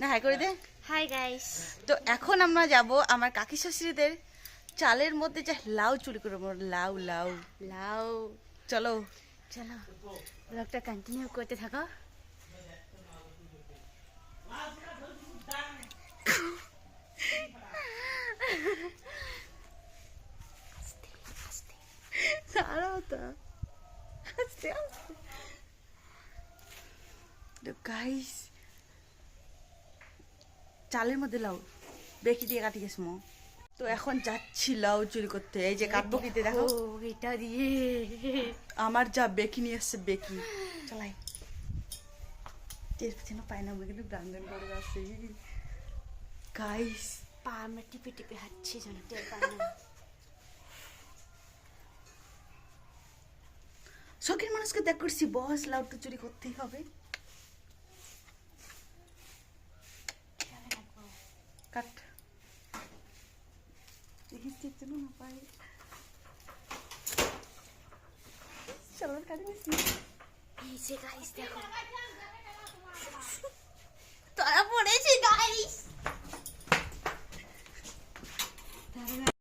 না হাই করে দে। Hi guys তো এখন আমরা যাব আমার কাকি শ্বশুরিদের চালের মধ্যে যে লাউ চুরি করব। লাউ লাউ। লাউ। চলো। চলো ব্লগটা কন্টিনিউ করতে থাকো। তো। গাইস চালের মধ্যে লাউ বেশি দিয়ে কাটি গেছে মো। তো এখন যাচ্ছি লাউ চুরি করতে। এই যে কাটবো কিতে দেখো। এটা দিয়ে। আমার যা বেকি নিয়ে এসছে বেকি। চালাই। টের পিছনে পাই না কিন্তু ব্রাঙ্গন করে যাচ্ছে গাইস পা আমরা টিপে টিপে হাঁটছি যেন টের পাই না। শখের মানুষকে দেখ করছি বস লাউ তো চুরি করতেই হবে। cut. Estou a ver, guys. Estou a ver, guys.